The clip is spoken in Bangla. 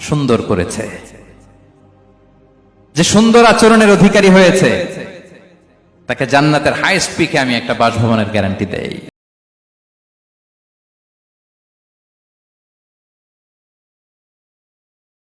সুন্দর করেছে। যে সুন্দর আচরণের অধিকারী হয়েছে, তাকে জান্নাতের হাইস্ট পিকে আমি একটা বাসভবনের গ্যারান্টি দেই।